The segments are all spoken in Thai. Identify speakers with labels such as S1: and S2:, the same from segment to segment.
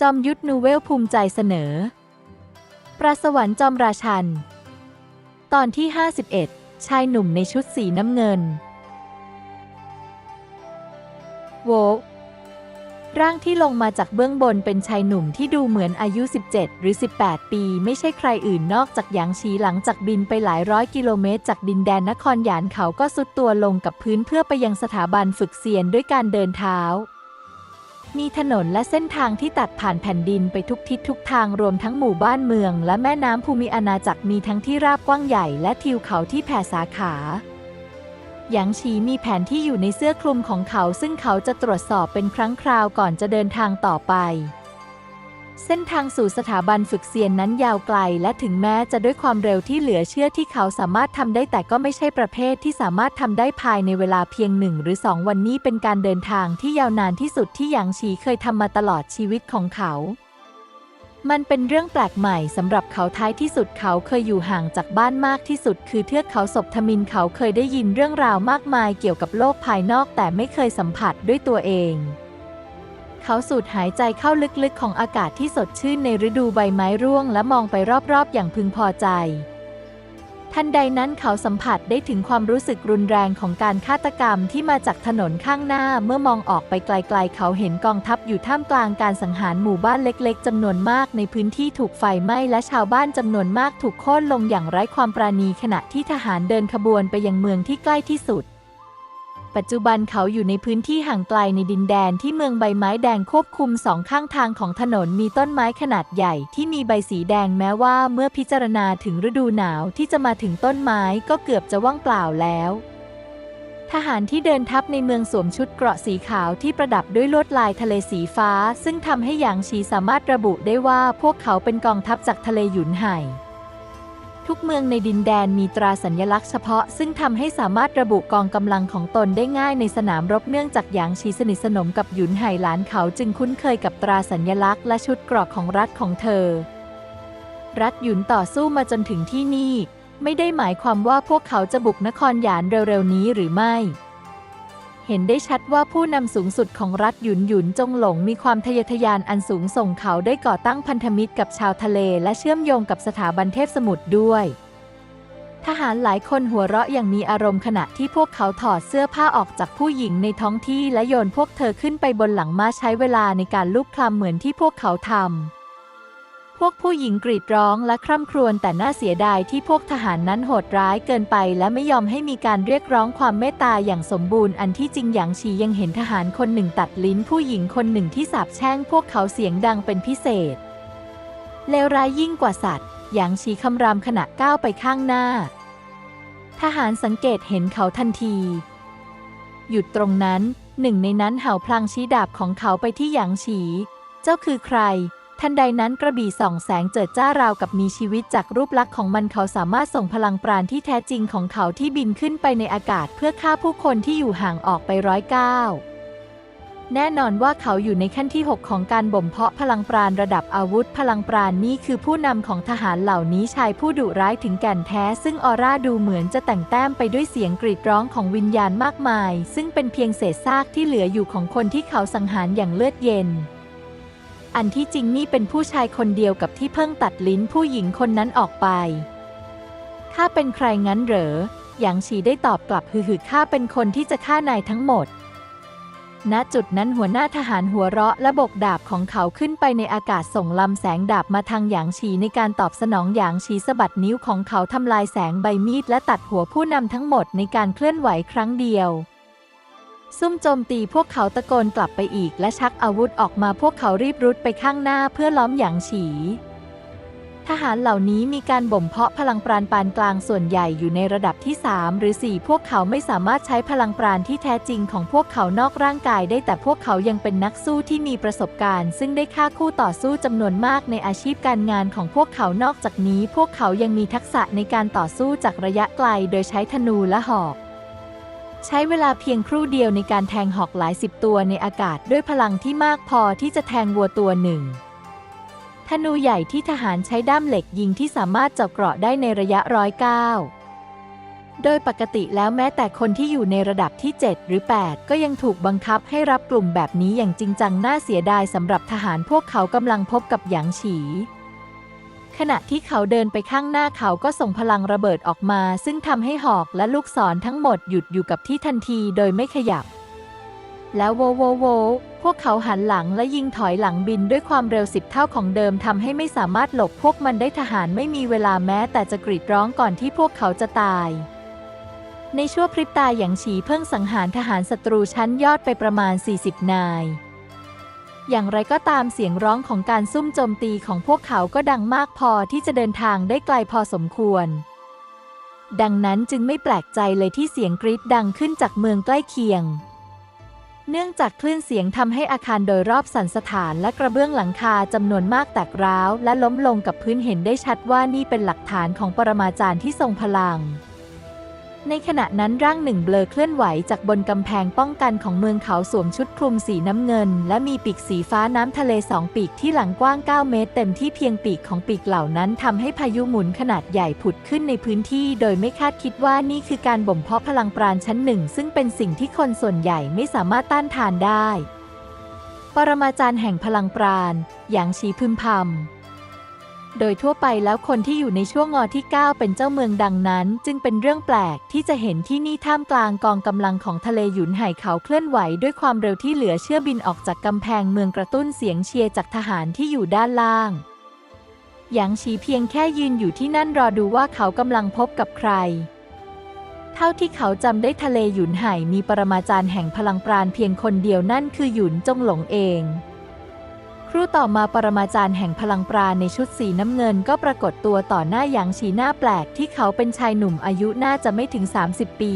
S1: จอมยุทธนูเวลภูมิใจเสนอ ประสวรรค์จอมราชัน ตอนที่ 51 ชายหนุ่มในชุดสีน้ำเงิน โวร่างที่ลงมาจากเบื้องบนเป็นชายหนุ่มที่ดูเหมือนอายุ 17 หรือ 18 ปี ไม่ใช่ใครอื่นนอกจากหยางชีหลังจากบินไปหลายร้อยกิโลเมตร จากดินแดนนครหยานเขาก็สุดตัวลงกับพื้นเพื่อไปยังสถาบันฝึกเซียนด้วยการเดินเท้า มีถนนและเส้นทางที่ตัดผ่านแผ่นดินไปทุกทิศทุกทางรวมทั้งหมู่บ้านเมือง และแม่น้ำภูมิอาณาจักรมีทั้งที่ราบกว้างใหญ่และทิวเขาที่แผ่สาขาหยางฉีมีแผนที่อยู่ในเสื้อคลุมของเขาซึ่งเขาจะตรวจสอบเป็นครั้งคราวก่อนจะเดินทางต่อไป เส้นทางสู่สถาบันฝึกเซียนนั้นยาวไกล และถึงแม้จะด้วยความเร็วที่เหลือเชื่อที่เขาสามารถทำได้แต่ก็ไม่ใช่ประเภทที่สามารถทำได้ภายในเวลาเพียงหนึ่งหรือสองวันนี้เป็นการเดินทางที่ยาวนานที่สุดที่หยางฉีเคยทำมาตลอดชีวิตของเขา มันเป็นเรื่องแปลกใหม่สำหรับเขาท้ายที่สุดเขาเคยอยู่ห่างจากบ้านมากที่สุด คือเทือกเขาศพทมินเขาเคยได้ยินเรื่องราวมากมายเกี่ยวกับโลกภายนอกแต่ไม่เคยสัมผัสด้วยตัวเอง เขาสูดหายใจเข้าลึกๆของอากาศที่สดชื่นในฤดูใบไม้ร่วงและมองไปรอบๆ อย่างพึงพอใจ ทันใดนั้นเขาสัมผัสได้ถึงความรู้สึกรุนแรงของการฆาตกรรมที่มาจากถนนข้างหน้าเมื่อมองออกไปไกลๆ เขาเห็นกองทัพอยู่ท่ามกลางการสังหารหมู่บ้านเล็กๆจำนวนมากในพื้นที่ถูกไฟไหม้และชาวบ้านจำนวนมากถูกโค่นลงอย่างไร้ความปราณีขณะที่ทหารเดินขบวนไปยังเมืองที่ใกล้ที่สุด ปัจจุบันเขาอยู่ในพื้นที่ห่างไกลในดินแดนที่เมืองใบไม้แดงควบคุมสองข้างทางของถนนมีต้นไม้ขนาดใหญ่ที่มีใบสีแดงแม้ว่าเมื่อพิจารณาถึงฤดูหนาวที่จะมาถึงต้นไม้ก็เกือบจะว่างเปล่าแล้ว ทหารที่เดินทัพในเมืองสวมชุดเกราะสีขาวที่ประดับด้วยลวดลายทะเลสีฟ้า ซึ่งทำให้หยางชีสามารถระบุได้ว่าพวกเขาเป็นกองทัพจากทะเลหยุนไห่ ทุกเมืองในดินแดนมีตราสัญลักษณ์เฉพาะ ซึ่งทำให้สามารถระบุกองกำลังของตนได้ง่ายในสนามรบเนื่องจากหยางชีสนิทสนมกับหยุนไห่หลานเขาจึงคุ้นเคยกับตราสัญลักษณ์และชุดเกราะของรัฐของเธอ รัฐหยุนต่อสู้มาจนถึงที่นี่ ไม่ได้หมายความว่าพวกเขาจะบุกนครหยานเร็วๆนี้หรือไม่ เห็นได้ชัดว่าผู้นำสูงสุดของรัฐหยุนหยุนจงหลงมีความทะเยอทะยานอันสูงส่งเขาได้ก่อตั้งพันธมิตรกับชาวทะเลและเชื่อมโยงกับสถาบันเทพสมุทรด้วย ทหารหลายคนหัวเราะอย่างมีอารมณ์ขณะที่พวกเขาถอดเสื้อผ้าออกจากผู้หญิงในท้องที่และโยนพวกเธอขึ้นไปบนหลังม้าใช้เวลาในการลูบคลำเหมือนที่พวกเขาทำ พวกผู้หญิงกรีดร้องและคร่ำครวญแต่น่าเสียดายที่พวกทหารนั้นโหดร้ายเกินไป และไม่ยอมให้มีการเรียกร้องความเมตตาอย่างสมบูรณ์อันที่จริงหยางชียังเห็นทหารคนหนึ่งตัดลิ้นผู้หญิงคนหนึ่งที่สาบแช่งพวกเขาเสียงดังเป็นพิเศษ เลวร้ายยิ่งกว่าสัตว์หยางชีคำรามขณะก้าวไปข้างหน้า ทหารสังเกตเห็นเขาทันที หยุดตรงนั้นหนึ่งในนั้นเห่าพลางชี้ดาบของเขาไปที่หยางฉี เจ้าคือใคร ทันใดนั้นกระบี่ส่องแสงเจิดจ้าราวกับมีชีวิตจากรูปลักษณ์ของมันเขาสามารถส่งพลังปราณที่แท้จริงของเขาที่บินขึ้นไปในอากาศเพื่อฆ่าผู้คนที่อยู่ห่างออกไปร้อยเก้าแน่นอนว่าเขาอยู่ในขั้นที่ 6 ของการบ่มเพาะพลังปราณระดับอาวุธ พลังปราณนี่คือผู้นำของทหารเหล่านี้ชายผู้ดุร้ายถึงแก่นแท้ ซึ่งออร่าดูเหมือนจะแต่งแต้มไปด้วยเสียงกรีดร้องของวิญญาณมากมาย ซึ่งเป็นเพียงเศษซากที่เหลืออยู่ของคนที่เขาสังหารอย่างเลือดเย็น อันที่จริงนี่เป็นผู้ชายคนเดียวกับที่เพิ่งตัดลิ้นผู้หญิงคนนั้นออกไป ข้าเป็นใครงั้นเหรอ หยางฉีได้ตอบกลับฮือๆข้าเป็นคนที่จะฆ่านายทั้งหมด ณ จุดนั้นหัวหน้าทหารหัวเราะและบกดาบของเขาขึ้นไปในอากาศส่งลำแสงดาบมาทางหยางฉีในการตอบสนองหยางฉีสะบัดนิ้วของเขาทำลายแสงใบมีดและตัดหัวผู้นำทั้งหมดในการเคลื่อนไหวครั้งเดียว ซุ่มโจมตีพวกเขาตะโกนกลับไปอีก และชักอาวุธออกมาพวกเขารีบรุดไปข้างหน้าเพื่อล้อมหยางฉี ทหารเหล่านี้มีการบ่มเพาะพลังปราณปานกลางส่วนใหญ่อยู่ในระดับที่ 3 หรือ 4 พวกเขาไม่สามารถใช้พลังปราณที่แท้จริงของพวกเขานอกร่างกายได้แต่พวกเขายังเป็นนักสู้ที่มีประสบการณ์ ซึ่งได้ฆ่าคู่ต่อสู้จำนวนมากในอาชีพการงานของพวกเขานอกจากนี้ พวกเขายังมีทักษะในการต่อสู้จากระยะไกล โดยใช้ธนูและหอก ใช้เวลาเพียงครู่เดียวในการแทงหอกหลายสิบตัวในอากาศด้วยพลังที่มากพอที่จะแทงวัวตัวหนึ่งธนูใหญ่ที่ทหารใช้ด้ามเหล็กยิงที่สามารถเจาะเกราะได้ในระยะร้อยเก้าโดยปกติแล้วแม้แต่คนที่อยู่ในระดับที่ 7 หรือ 8 ก็ยังถูกบังคับให้รับกลุ่มแบบนี้อย่างจริงจังน่าเสียดายสำหรับทหารพวกเขากำลังพบกับหยางฉี ขณะที่เขาเดินไปข้างหน้าเขาก็ส่งพลังระเบิดออกมา ซึ่งทำให้หอกและลูกศรทั้งหมดหยุดอยู่กับที่ทันทีโดยไม่ขยับ แล้วโวโวโวพวกเขาหันหลังและยิงถอยหลังบินด้วยความเร็วสิบเท่าของเดิมทำให้ไม่สามารถหลบพวกมันได้ทหารไม่มีเวลาแม้ แต่จะกรีดร้องก่อนที่พวกเขาจะตาย ในชั่วพริบตาหยางฉีเพิ่งสังหารทหารศัตรูชั้นยอดไปประมาณ 40 นาย อย่างไรก็ตามเสียงร้องของการซุ่มโจมตีของพวกเขาก็ดังมากพอที่จะเดินทางได้ไกลพอสมควร ดังนั้นจึงไม่แปลกใจเลยที่เสียงกรีดดังขึ้นจากเมืองใกล้เคียง เนื่องจากคลื่นเสียงทำให้อาคารโดยรอบสันสถานและกระเบื้องหลังคาจำนวนมากแตกร้าว และล้มลงกับพื้นเห็นได้ชัดว่านี่เป็นหลักฐานของปรมาจารย์ที่ทรงพลัง ในขณะนั้นร่างหนึ่งเบลอเคลื่อนไหวจากบนกำแพงป้องกันของเมืองเขาสวมชุดคลุมสีน้ำเงิน และมีปีกสีฟ้าน้ำทะเลสองปีกที่หลังกว้าง 9 เมตร เต็มที่เพียงปีกของปีกเหล่านั้นทำให้พายุหมุนขนาดใหญ่ผุดขึ้นในพื้นที่ โดยไม่คาดคิดว่านี่คือการบ่มเพาะพลังปราณชั้นหนึ่ง ซึ่งเป็นสิ่งที่คนส่วนใหญ่ไม่สามารถต้านทานได้ ปรมาจารย์แห่งพลังปราณอย่างชีพึมพำ โดยทั่วไปแล้วคนที่อยู่ในช่วงงอที่ 9 เป็นเจ้าเมืองดังนั้น จึงเป็นเรื่องแปลกที่จะเห็นที่นี่ท่ามกลางกองกำลังของทะเลหยุนไห่เขาเคลื่อนไหวด้วยความเร็วที่เหลือเชื่อบินออกจากกำแพงเมืองกระตุ้นเสียงเชียร์จากทหารที่อยู่ด้านล่างหยางฉีเพียงแค่ยืนอยู่ที่นั่นรอดูว่าเขากำลังพบกับใคร เท่าที่เขาจำได้ทะเลหยุนไห่มีปรมาจารย์แห่งพลังปราณเพียงคนเดียวนั่นคือหยุนจงหลงเอง ครูต่อมาปรมาจารย์แห่งพลังปราณในชุดสีน้ำเงินก็ปรากฏตัวต่อหน้าหยางฉีหน้าแปลกที่เขาเป็นชายหนุ่มอายุน่าจะไม่ถึง 30 ปี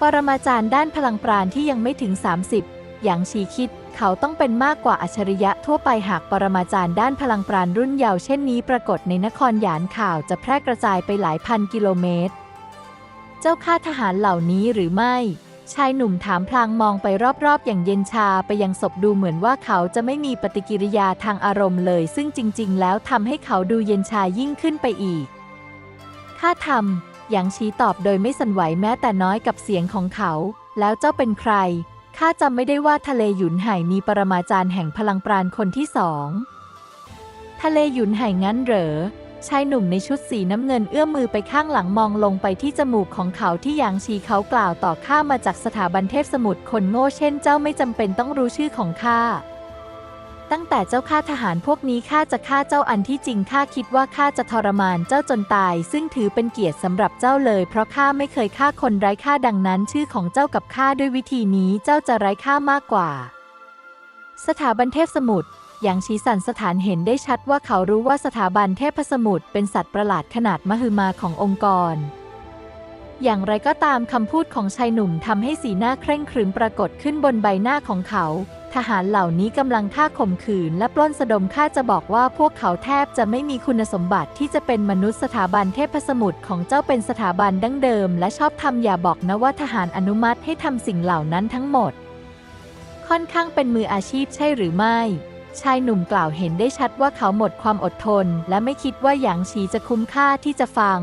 S1: ปรมาจารย์ด้านพลังปราณที่ยังไม่ถึง 30 หยางฉีคิด เขาต้องเป็นมากกว่าอัจฉริยะทั่วไปหากปรมาจารย์ด้านพลังปราณรุ่นเยาว์เช่นนี้ปรากฏในนครหยานข่าวจะแพร่กระจายไปหลายพันกิโลเมตร เจ้าข้าทหารเหล่านี้หรือไม่ ชายหนุ่มถามพลางมองไปรอบๆ อย่างเย็นชาไปยังศพดูเหมือนว่าเขาจะไม่มีปฏิกิริยาทางอารมณ์เลย ซึ่งจริง ๆ แล้วทำให้เขาดูเย็นชายิ่งขึ้นไปอีก ข้าทำหยางชี้ตอบโดยไม่สั่นไหวแม้แต่น้อยกับเสียงของเขา แล้วเจ้าเป็นใคร ข้าจำไม่ได้ว่าทะเลหยุนไห่มีปรมาจารย์แห่งพลังปราณคนที่สอง ทะเลหยุนไห่งั้นเหรอ ชายหนุ่มในชุดสีน้ำเงินเอื้อมมือไปข้างหลังมองลงไปที่จมูกของเขาที่ยางชีเขากล่าวต่อข้ามาจากสถาบันเทพสมุทรคนโง่เช่นเจ้าไม่จำเป็นต้องรู้ชื่อของข้าตั้งแต่เจ้าข้าทหารพวกนี้ข้าจะฆ่าเจ้าอันที่จริงข้าคิดว่าข้าจะทรมานเจ้าจนตาย ซึ่งถือเป็นเกียรติสำหรับเจ้าเลย เพราะข้าไม่เคยฆ่าคนไร้ค่าดังนั้น ชื่อของเจ้ากับข้าด้วยวิธีนี้เจ้าจะไร้ค่ามากกว่า สถาบันเทพสมุทร อย่างชี้สันสถานเห็นได้ชัดว่าเขารู้ว่าสถาบันเทพสมุทรเป็นสัตว์ประหลาดขนาดมหึมาขององค์กร อย่างไรก็ตามคำพูดของชายหนุ่มทำให้สีหน้าเคร่งครึมปรากฏขึ้นบนใบหน้าของเขา ทหารเหล่านี้กำลังฆ่าข่มขืน และปล้นสะดมข้าจะบอกว่าพวกเขาแทบจะไม่มีคุณสมบัติที่จะเป็นมนุษย์สถาบันเทพสมุทรของเจ้าเป็นสถาบันดั้งเดิม และชอบทำอย่าบอกนะว่าทหารอนุมัติให้ทำสิ่งเหล่านั้นทั้งหมด ค่อนข้างเป็นมืออาชีพใช่หรือไม่ ชายหนุ่มกล่าวเห็นได้ชัดว่าเขาหมดความอดทน และไม่คิดว่าหยางฉีจะคุ้มค่าที่จะฟัง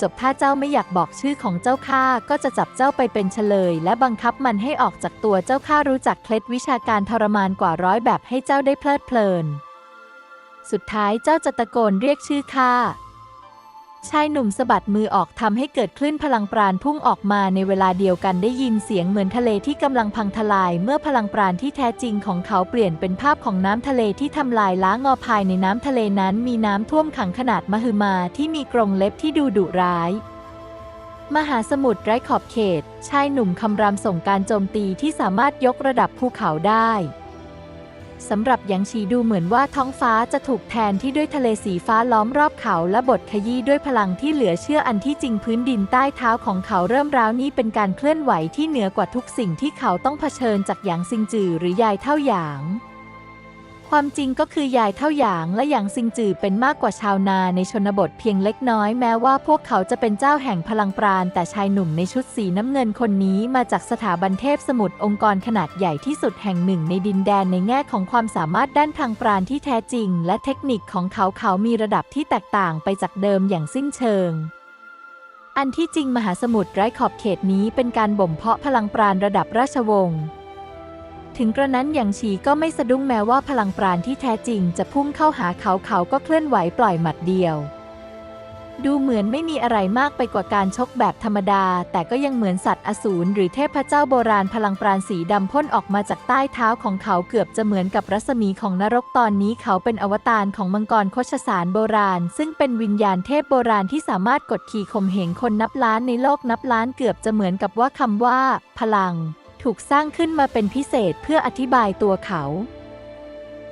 S1: จบถ้าเจ้าไม่อยากบอกชื่อของเจ้าข้าก็จะจับเจ้าไปเป็นเฉลย และบังคับมันให้ออกจากตัวเจ้าข้ารู้จักเคล็ดวิชาการทรมานกว่าร้อยแบบให้เจ้าได้เพลิดเพลิน สุดท้ายเจ้าจะตะโกนเรียกชื่อข้า ชายหนุ่มสะบัดมือออกทำให้เกิดคลื่นพลังปราณพุ่งออกมาในเวลาเดียวกันได้ยินเสียงเหมือนทะเลที่กำลังพังทลาย เมื่อพลังปราณที่แท้จริงของเขาเปลี่ยนเป็นภาพของน้ำทะเลที่ทำลายล้างงอภายในน้ำทะเลนั้นมีน้ำท่วมขังขนาดมหึมาที่มีกรงเล็บที่ดูดุร้าย มหาสมุทรไร้ขอบเขต ชายหนุ่มคำรามส่งการโจมตีที่สามารถยกระดับภูเขาได้ สำหรับหยางชีดูเหมือนว่าท้องฟ้าจะถูกแทนที่ด้วยทะเลสีฟ้าล้อมรอบเขาและบทขยี้ด้วยพลังที่เหลือเชื่ออันที่จริงพื้นดินใต้เท้าของเขาเริ่มร้าวนี้เป็นการเคลื่อนไหวที่เหนือกว่าทุกสิ่งที่เขาต้องเผชิญจากหยางซิงจือหรือยายเท่าหยาง ความจริงก็คือยายเท่าหยางและหยางซิงจือเป็นมากกว่าชาวนาในชนบทเพียงเล็กน้อยแม้ว่าพวกเขาจะเป็นเจ้าแห่งพลังปราณ แต่ชายหนุ่มในชุดสีน้ำเงินคนนี้มาจากสถาบันเทพสมุทรองค์กรขนาดใหญ่ที่สุดแห่งหนึ่งในดินแดนในแง่ของความสามารถด้านพลังปราณที่แท้จริง และเทคนิคของเขาเขามีระดับที่แตกต่างไปจากเดิมอย่างสิ้นเชิงอันที่จริงมหาสมุทรไร้ขอบเขตนี้เป็นการบ่มเพาะพลังปราณระดับราชวงศ์ ถึงกระนั้นหยางฉีก็ไม่สะดุ้งแม้ว่าพลังปราณที่แท้จริงจะพุ่งเข้าหาเขาเขาก็เคลื่อนไหวปล่อยหมัดเดียว ดูเหมือนไม่มีอะไรมากไปกว่าการชกแบบธรรมดา แต่ก็ยังเหมือนสัตว์อสูรหรือเทพเจ้าโบราณพลังปราณสีดำพ่นออกมาจากใต้เท้าของเขาเกือบจะเหมือนกับรัศมีของนรกตอนนี้เขาเป็นอวตารของมังกรโคชสารโบราณ ซึ่งเป็นวิญญาณเทพโบราณที่สามารถกดขี่ข่มเหงคนนับล้านในโลกนับล้านเกือบจะเหมือนกับว่าคำว่า พลัง ถูกสร้างขึ้นมาเป็นพิเศษเพื่ออธิบายตัวเขา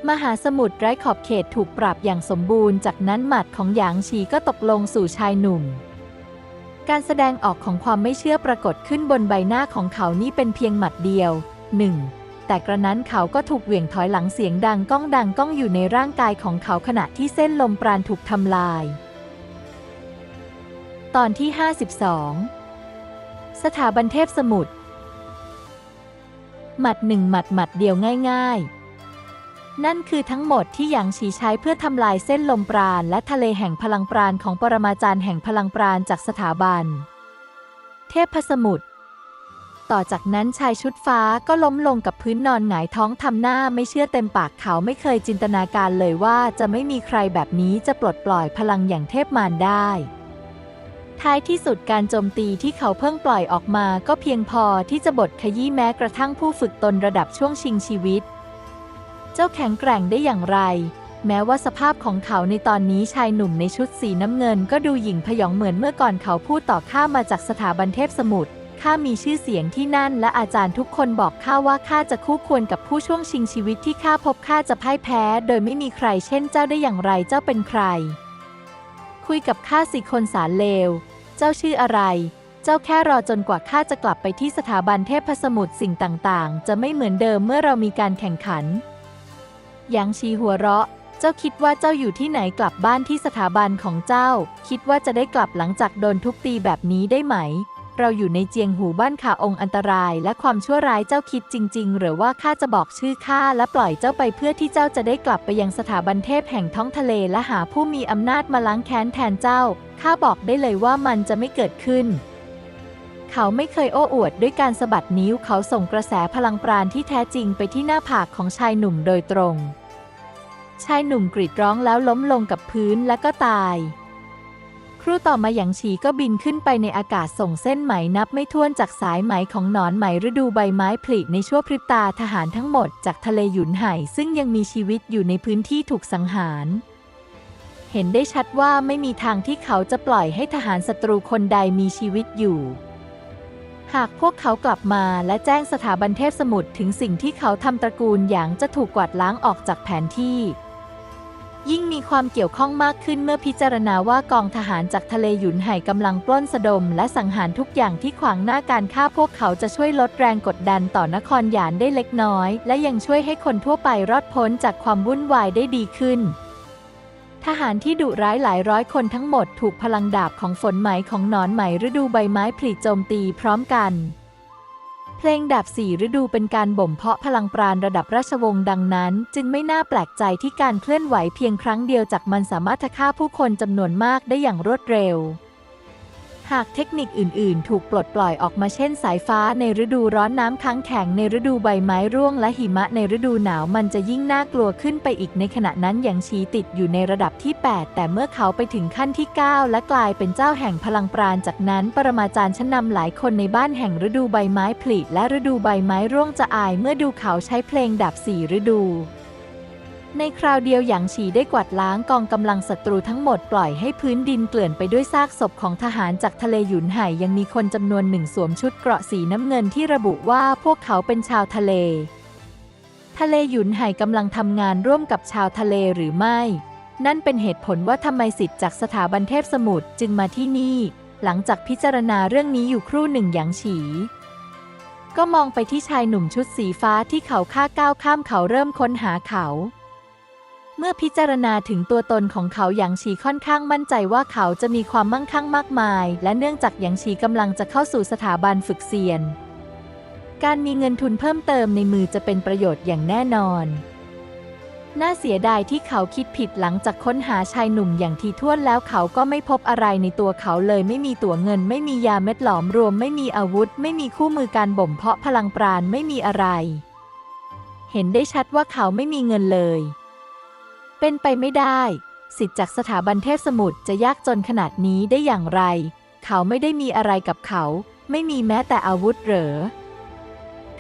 S1: มหาสมุทรไร้ขอบเขตถูกปราบอย่างสมบูรณ์ จากนั้นหมัดของหยางฉีก็ตกลงสู่ชายหนุ่ม การแสดงออกของความไม่เชื่อปรากฏขึ้นบนใบหน้าของเขานี่เป็นเพียงหมัดเดียวหนึ่งแต่กระนั้นเขาก็ถูกเหวี่ยงถอยหลังเสียงดังก้องดังก้องอยู่ในร่างกายของเขาขณะที่เส้นลมปราณถูกทำลาย ตอนที่ 52 สถาบันเทพสมุทร หมัดหนึ่งหมัดหมัดเดียวง่าย ๆ นั่นคือทั้งหมดที่หยางฉีใช้เพื่อทำลายเส้นลมปราณและทะเลแห่งพลังปราณของปรมาจารย์แห่งพลังปราณจากสถาบัน เทพสมุทรต่อจากนั้นชายชุดฟ้าก็ล้มลงกับพื้นนอนหงายท้องทำหน้าไม่เชื่อเต็มปากเขาไม่เคยจินตนาการเลยว่าจะไม่มีใครแบบนี้จะปลดปล่อยพลังอย่างเทพมารได้ ท้ายที่สุดการโจมตีที่เขาเพิ่งปล่อยออกมาก็เพียงพอที่จะบดขยี้แม้กระทั่งผู้ฝึกตนระดับช่วงชิงชีวิต เจ้าแข็งแกร่งได้อย่างไร แม้ว่าสภาพของเขาในตอนนี้ชายหนุ่มในชุดสีน้ำเงิน ก็ดูหยิ่งพยองเหมือนเมื่อก่อนเขาพูดต่อข้ามาจากสถาบันเทพสมุทรข้ามีชื่อเสียงที่นั่นและอาจารย์ทุกคนบอกข้าว่าข้าจะคู่ควรกับผู้ช่วงชิงชีวิตที่ข้าพบข้าจะพ่ายแพ้ โดยไม่มีใครเช่นเจ้าได้อย่างไรเจ้าเป็นใคร คุยกับข้าสิคนสารเลว เจ้าชื่ออะไร เจ้าแค่รอจนกว่าข้าจะกลับไปที่สถาบันเทพสมุทรสิ่งต่างๆ จะไม่เหมือนเดิมเมื่อเรามีการแข่งขันหยางชีหัวเราะ เจ้าคิดว่าเจ้าอยู่ที่ไหนกลับบ้านที่สถาบันของเจ้า คิดว่าจะได้กลับหลังจากโดนทุบตีแบบนี้ได้ไหม เราอยู่ในเจียงหูบ้านขาองค์อันตราย และความชั่วร้ายเจ้าคิดจริง ๆ หรือว่าข้าจะบอกชื่อข้าและปล่อยเจ้าไปเพื่อที่เจ้าจะได้กลับไปยังสถาบันเทพแห่งท้องทะเลและหาผู้มีอำนาจมาล้างแค้นแทนเจ้า ข้าบอกได้เลยว่ามันจะไม่เกิดขึ้น เขาไม่เคยโอ้อวดด้วยการสะบัดนิ้วเขาส่งกระแสพลังปราณที่แท้จริงไปที่หน้าผากของชายหนุ่มโดยตรง ชายหนุ่มกรีดร้องแล้วล้มลงกับพื้นและก็ตาย ครู่ต่อมาหยางฉีก็บินขึ้นไปในอากาศส่งเส้นไหมนับไม่ถ้วนจากสายไหมของหนอนไหมฤดูใบไม้ผลิในชั่วพริบตาทหารทั้งหมดจากทะเลหยุนไห่ซึ่งยังมีชีวิตอยู่ในพื้นที่ถูกสังหาร เห็นได้ชัดว่าไม่มีทางที่เขาจะปล่อยให้ทหารศัตรูคนใดมีชีวิตอยู่ หากพวกเขากลับมาและแจ้งสถาบันเทพสมุทรถึงสิ่งที่เขาทำตระกูลหยางจะถูกกวาดล้างออกจากแผนที่ ยิ่งมีความเกี่ยวข้องมากขึ้นเมื่อพิจารณาว่ากองทหารจากทะเลหยุนไห่กำลังปล้นสะดม และสังหารทุกอย่างที่ขวางหน้าการฆ่าพวกเขาจะช่วยลดแรงกดดันต่อนครหยานได้เล็กน้อย และยังช่วยให้คนทั่วไปรอดพ้นจากความวุ่นวายได้ดีขึ้น ทหารที่ดุร้ายหลายร้อยคนทั้งหมดถูกพลังดาบของฝนไหมของหนอนไหมฤดูใบไม้ผลิโจมตีพร้อมกัน เพลงดาบสี่ฤดูเป็นการบ่มเพาะพลังปราณระดับราชวงศ์ดังนั้น จึงไม่น่าแปลกใจที่การเคลื่อนไหวเพียงครั้งเดียวจากมันสามารถฆ่าผู้คนจำนวนมากได้อย่างรวดเร็ว หากเทคนิคอื่น ๆ ถูกปลดปล่อยออกมาเช่นสายฟ้าในฤดูร้อนน้ำค้างแข็งในฤดูใบไม้ร่วงและหิมะในฤดูหนาวมันจะยิ่งน่ากลัวขึ้นไปอีกในขณะนั้นอย่างชีติดอยู่ในระดับที่ 8 แต่เมื่อเขาไปถึงขั้นที่ 9 และกลายเป็นเจ้าแห่งพลังปราณจากนั้น ปรมาจารย์ชั้นนำหลายคนในบ้านแห่งฤดูใบไม้ผลิและฤดูใบไม้ร่วงจะอาย เมื่อดูเขาใช้เพลงดาบสี่ฤดู ในคราวเดียวหยางฉีได้กวาดล้างกองกำลังศัตรูทั้งหมดปล่อยให้พื้นดินเกลื่อนไปด้วยซากศพของทหารจากทะเลหยุนไห่ยังมีคนจำนวนหนึ่งสวมชุดเกราะสีน้ำเงินที่ระบุว่าพวกเขาเป็นชาวทะเล ทะเลหยุนไห่กำลังทำงานร่วมกับชาวทะเลหรือไม่ นั่นเป็นเหตุผลว่าทำไมสิทธิ์จากสถาบันเทพสมุทรจึงมาที่นี่ หลังจากพิจารณาเรื่องนี้อยู่ครู่หนึ่งหยางฉีก็มองไปที่ชายหนุ่มชุดสีฟ้าที่เขาฆ่าก้าวข้ามเขาเริ่มค้นหาเขา เมื่อพิจารณาถึงตัวตนของเขาหยางฉีค่อนข้างมั่นใจว่าเขาจะมีความมั่งคั่งมากมาย และเนื่องจากหยางฉีกำลังจะเข้าสู่สถาบันฝึกเซียน การมีเงินทุนเพิ่มเติมในมือจะเป็นประโยชน์อย่างแน่นอน น่าเสียดายที่เขาคิดผิดหลังจากค้นหาชายหนุ่มอย่างทีท่วนแล้วเขาก็ไม่พบอะไรในตัวเขาเลยไม่มีตั๋วเงิน ไม่มียาเม็ดหลอมรวม ไม่มีอาวุธ ไม่มีคู่มือการบ่มเพาะพลังปราณไม่มีอะไร เห็นได้ชัดว่าเขาไม่มีเงินเลย เป็นไปไม่ได้ สิทธิ์จากสถาบันเทพสมุทรจะยากจนขนาดนี้ได้อย่างไร เขาไม่ได้มีอะไรกับเขา ไม่มีแม้แต่อาวุธเหรอ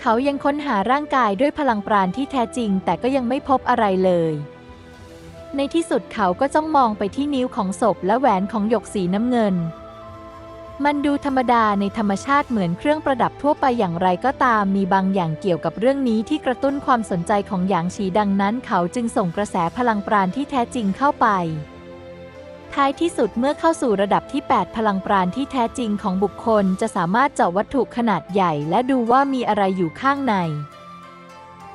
S1: เขายังค้นหาร่างกายด้วยพลังปราณที่แท้จริง แต่ก็ยังไม่พบอะไรเลย ในที่สุดเขาก็จ้องมองไปที่นิ้วของศพและแหวนของหยกสีน้ำเงิน มันดูธรรมดาในธรรมชาติเหมือนเครื่องประดับทั่วไปอย่างไรก็ตามมีบางอย่างเกี่ยวกับเรื่องนี้ที่กระตุ้นความสนใจของหยางฉีดังนั้น เขาจึงส่งกระแสพลังปราณที่แท้จริงเข้าไป ท้ายที่สุดเมื่อเข้าสู่ระดับที่ 8 พลังปราณที่แท้จริงของบุคคลจะสามารถเจาะวัตถุขนาดใหญ่ และดูว่ามีอะไรอยู่ข้างใน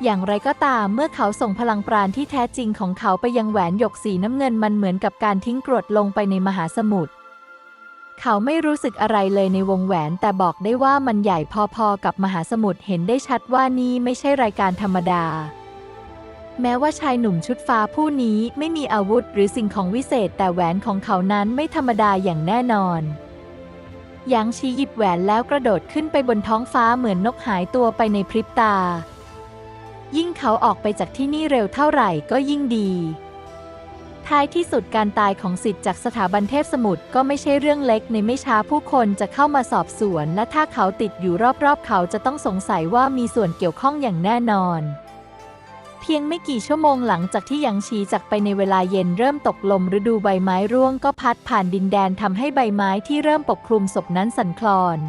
S1: อย่างไรก็ตามเมื่อเขาส่งพลังปราณที่แท้จริงของเขาไปยังแหวนหยกสีน้ำเงินมันเหมือนกับการทิ้งกรดลงไปในมหาสมุทร เขาไม่รู้สึกอะไรเลยในวงแหวน แต่บอกได้ว่ามันใหญ่พอๆกับมหาสมุทรเห็นได้ชัดว่านี่ไม่ใช่รายการธรรมดา แม้ว่าชายหนุ่มชุดฟ้าผู้นี้ไม่มีอาวุธหรือสิ่งของวิเศษ แต่แหวนของเขานั้นไม่ธรรมดาอย่างแน่นอนหยางชีหยิบแหวนแล้วกระโดดขึ้นไปบนท้องฟ้าเหมือนนกหายตัวไปในพริบตา ยิ่งเขาออกไปจากที่นี่เร็วเท่าไหร่ก็ยิ่งดี ท้ายที่สุดการตายของสิทธิ์จากสถาบันเทพสมุทรก็ไม่ใช่เรื่องเล็กในไม่ช้าผู้คนจะเข้ามาสอบสวน และถ้าเขาติดอยู่รอบๆ เขาจะต้องสงสัยว่ามีส่วนเกี่ยวข้องอย่างแน่นอน เพียงไม่กี่ชั่วโมงหลังจากที่ยางชีจากไปในเวลาเย็นเริ่มตกลมฤดูใบไม้ร่วงก็พัดผ่านดินแดนทำให้ใบไม้ที่เริ่มปกคลุมศพนั้นสั่นคลอน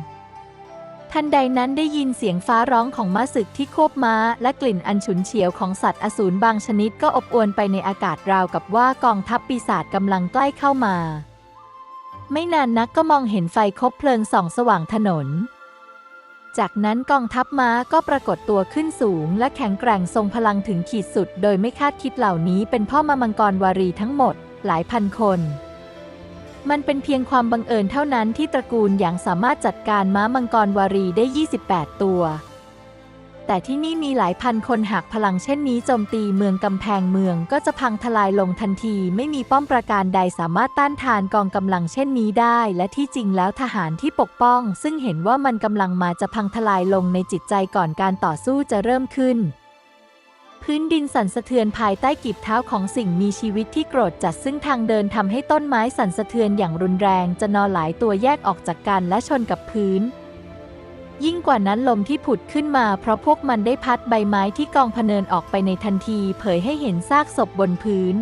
S1: ทันใดนั้นได้ยินเสียงฟ้าร้องของม้าศึกที่ควบม้า และกลิ่นอันฉุนเฉียวของสัตว์อสูรบางชนิดก็อบอวลไปในอากาศราวกับว่ากองทัพปีศาจกำลังใกล้เข้ามา ไม่นานนักก็มองเห็นไฟคบเพลิงส่องสว่างถนน จากนั้นกองทัพม้าก็ปรากฏตัวขึ้นสูง และแข็งแกร่งทรงพลังถึงขีดสุด โดยไม่คาดคิดเหล่านี้เป็นพ่อมามังกรวารีทั้งหมด หลายพันคน มันเป็นเพียงความบังเอิญเท่านั้นที่ตระกูลอย่างสามารถจัดการม้ามังกรวารีได้ 28 ตัว แต่ที่นี่มีหลายพันคนหากพลังเช่นนี้โจมตีเมืองกำแพงเมืองก็จะพังทลายลงทันที ไม่มีป้อมปราการใดสามารถต้านทานกองกำลังเช่นนี้ได้ และที่จริงแล้วทหารที่ปกป้อง ซึ่งเห็นว่ามันกำลังมาจะพังทลายลงในจิตใจก่อนการต่อสู้จะเริ่มขึ้น พื้นดินสั่นสะเทือนภายใต้กีบเท้าของสิ่งมีชีวิตที่โกรธจัดซึ่งทางเดินทำให้ต้นไม้สั่นสะเทือนอย่างรุนแรงจะนอนหลายตัวแยกออกจากกันและชนกับพื้น ยิ่งกว่านั้นลมที่ผุดขึ้นมาเพราะพวกมันได้พัดใบไม้ที่กองพเนินออกไปในทันที เผยให้เห็นซากศพบนพื้น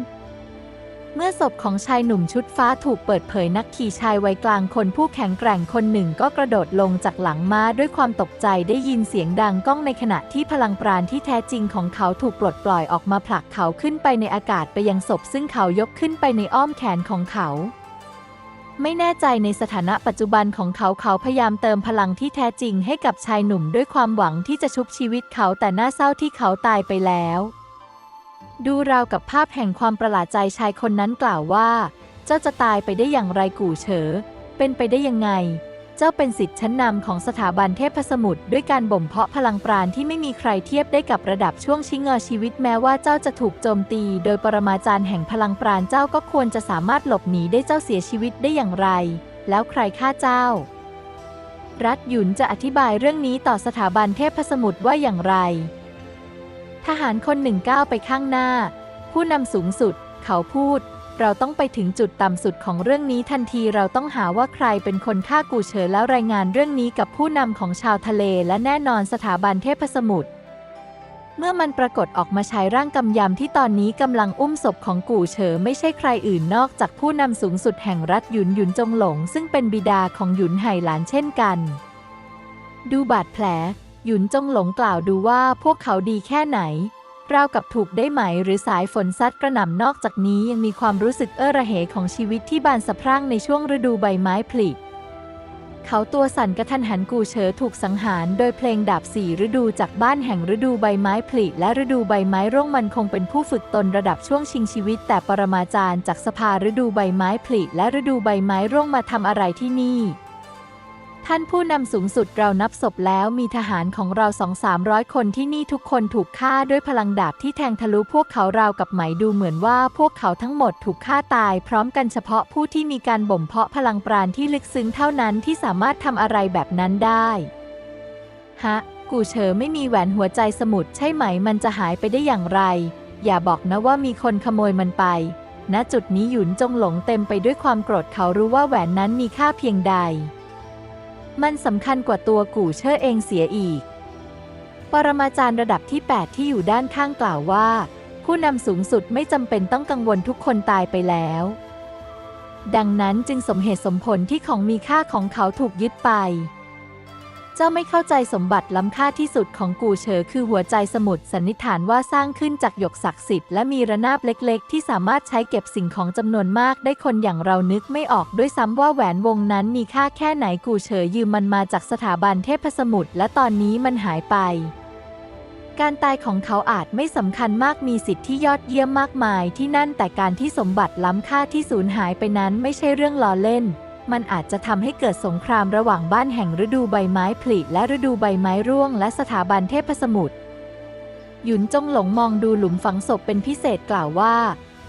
S1: เมื่อศพของชายหนุ่มชุดฟ้าถูกเปิดเผยนักขี่ชายวัยกลางคนผู้แข็งแกร่งคนหนึ่งก็กระโดดลงจากหลังม้าด้วยความตกใจได้ยินเสียงดังก้องในขณะที่พลังปราณที่แท้จริงของเขาถูกปลดปล่อยออกมาผลักเขาขึ้นไปในอากาศไปยังศพซึ่งเขายกขึ้นไปในอ้อมแขนของเขา ไม่แน่ใจในสถานะปัจจุบันของเขาเขาพยายามเติมพลังที่แท้จริงให้กับชายหนุ่มด้วยความหวังที่จะชุบชีวิตเขาแต่น่าเศร้าที่เขาตายไปแล้ว ดูราวกับภาพแห่งความประหลาดใจชายคนนั้นกล่าวว่า เจ้าจะตายไปได้อย่างไรกู่เฉอ เป็นไปได้ยังไง เจ้าเป็นสิทธิ์ชั้นนำของสถาบันเทพสมุทรด้วยการบ่มเพาะพลังปราณที่ไม่มีใครเทียบได้กับระดับช่วงชิงเงอชีวิตแม้ว่าเจ้าจะถูกโจมตี โดยปรมาจารย์แห่งพลังปราณเจ้าก็ควรจะสามารถหลบหนีได้เจ้าเสียชีวิตได้อย่างไร แล้วใครฆ่าเจ้า รัฐหยุนจะอธิบายเรื่องนี้ต่อสถาบันเทพสมุทรว่าอย่างไร ทหารคนหนึ่งก้าวไปข้างหน้า ผู้นำสูงสุด เขาพูด เราต้องไปถึงจุดต่ำสุดของเรื่องนี้ทันทีเราต้องหาว่าใครเป็นคนฆ่ากูเฉินแล้วรายงานเรื่องนี้กับผู้นำของชาวทะเล และแน่นอนสถาบันเทพสมุทรเมื่อมันปรากฏออกมาใช้ร่างกำยำที่ตอนนี้กำลังอุ้มศพของกู่เฉอไม่ใช่ใครอื่นนอกจากผู้นำสูงสุดแห่งรัฐหยุนหยุนจงหลง ซึ่งเป็นบิดาของหยุนไห่หลานเช่นกัน ดูบาดแผล หยุนจงหลงกล่าวดูว่าพวกเขาดีแค่ไหน ราวกับถูกได้ไหมหรือสายฝนซัดกระหน่ำนอกจากนี้ยังมีความรู้สึกเอ้อระเหของชีวิตที่บานสะพรั่งในช่วงฤดูใบไม้ผลิเขาตัวสั่นกระทันหันกูเฉอถูกสังหาร โดยเพลงดาบสี่ฤดูจากบ้านแห่งฤดูใบไม้ผลิและฤดูใบไม้ร่วงมันคงเป็นผู้ฝึกตนระดับช่วงชิงชีวิต แต่ปรมาจารย์จากสภาฤดูใบไม้ผลิและฤดูใบไม้ร่วงมาทำอะไรที่นี่ ท่านผู้นำสูงสุดเรานับศพแล้วมีทหารของเราสองสามร้อยคนที่นี่ทุกคนถูกฆ่าด้วยพลังดาบที่แทงทะลุพวกเขาราวกับไหมดูเหมือนว่าพวกเขาทั้งหมดถูกฆ่าตายพร้อมกันเฉพาะผู้ที่มีการบ่มเพาะพลังปราณที่ลึกซึ้งเท่านั้นที่สามารถทำอะไรแบบนั้นได้ ฮะ กูเฉอไม่มีแหวนหัวใจสมุทรใช่ไหมมันจะหายไปได้อย่างไร อย่าบอกนะว่ามีคนขโมยมันไป ณจุดนี้หยุนจงหลงเต็มไปด้วยความโกรธเขารู้ว่าแหวนนั้นมีค่าเพียงใด มันสำคัญกว่าตัวกู่เชอเองเสียอีก ปรมาจารย์ระดับที่ 8 ที่อยู่ด้านข้างกล่าวว่า ผู้นำสูงสุดไม่จำเป็นต้องกังวลทุกคนตายไปแล้ว ดังนั้นจึงสมเหตุสมผลที่ของมีค่าของเขาถูกยึดไป เจ้าไม่เข้าใจสมบัติล้ำค่าที่สุดของกูเฉอคือหัวใจสมุทรสันนิษฐานว่าสร้างขึ้นจากหยกศักดิ์สิทธิ์และมีระนาบเล็กๆ ที่สามารถใช้เก็บสิ่งของจำนวนมากได้คนอย่างเรานึกไม่ออกด้วยซ้ำว่าแหวนวงนั้นมีค่าแค่ไหนกูเฉอยืมมันมาจากสถาบันเทพสมุทรและตอนนี้มันหายไปการตายของเขาอาจไม่สำคัญมากมีสิทธิ์ที่ยอดเยี่ยมมากมายที่นั่นแต่การที่สมบัติล้ำค่าที่สูญหายไปนั้นไม่ใช่เรื่องล้อเล่น มันอาจจะทำให้เกิดสงครามระหว่างบ้านแห่งฤดูใบไม้ผลิและฤดูใบไม้ร่วง และสถาบันเทพสมุทรหยุนจงหลงมองดูหลุมฝังศพเป็นพิเศษกล่าวว่า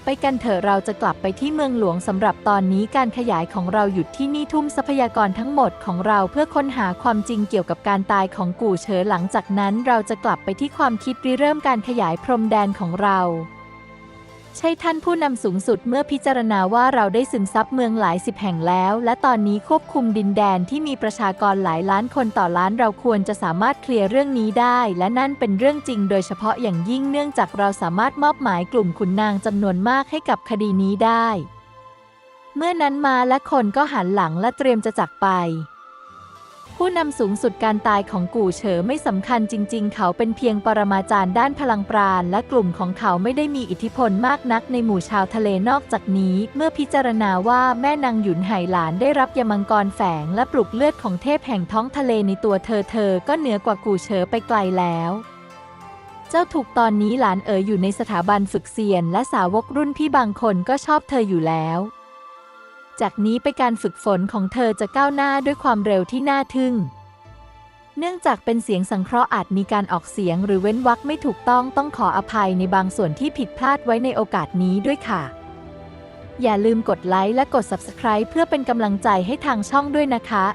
S1: ไปกันเถอะเราจะกลับไปที่เมืองหลวงสำหรับตอนนี้การขยายของเราหยุดที่นี่ทุ่มทรัพยากรทั้งหมดของเราเพื่อค้นหาความจริงเกี่ยวกับการตายของกู่เฉอหลังจากนั้น เราจะกลับไปที่ความคิดริเริ่มการขยายพรมแดนของเรา ใช่ท่านผู้นำสูงสุดเมื่อพิจารณาว่าเราได้ซึมซับเมืองหลายสิบแห่งแล้ว และตอนนี้ควบคุมดินแดนที่มีประชากรหลายล้านคนต่อล้านเราควรจะสามารถเคลียร์เรื่องนี้ได้ และนั่นเป็นเรื่องจริงโดยเฉพาะอย่างยิ่งเนื่องจากเราสามารถมอบหมายกลุ่มขุนนางจำนวนมากให้กับคดีนี้ได้ เมื่อนั้นมาและคนก็หันหลังและเตรียมจะจากไป ผู้นำสูงสุดการตายของกู่เฉอไม่สำคัญจริง ๆ เขาเป็นเพียงปรมาจารย์ด้านพลังปราณ และกลุ่มของเขาไม่ได้มีอิทธิพลมากนักในหมู่ชาวทะเลนอกจากนี้ เมื่อพิจารณาว่าแม่นางหยุนไหหลานได้รับยามังกรแฝง และปลุกเลือดของเทพแห่งท้องทะเลในตัวเธอเธอก็เหนือกว่ากู่เฉอไปไกลแล้วเจ้าถูกตอนนี้หลานเอ๋ยอยู่ในสถาบันฝึกเซียน และสาวกรุ่นพี่บางคนก็ชอบเธออยู่แล้ว จากนี้ไปการฝึกฝนของเธอจะก้าวหน้าด้วยความเร็วที่น่าทึ่ง เนื่องจากเป็นเสียงสังเคราะห์อาจมีการออกเสียงหรือเว้นวรรคไม่ถูกต้องต้องขออภัยในบางส่วนที่ผิดพลาดไว้ในโอกาสนี้ด้วยค่ะ อย่าลืมกดไลค์และกด Subscribe เพื่อเป็นกำลังใจให้ทางช่องด้วยนะคะ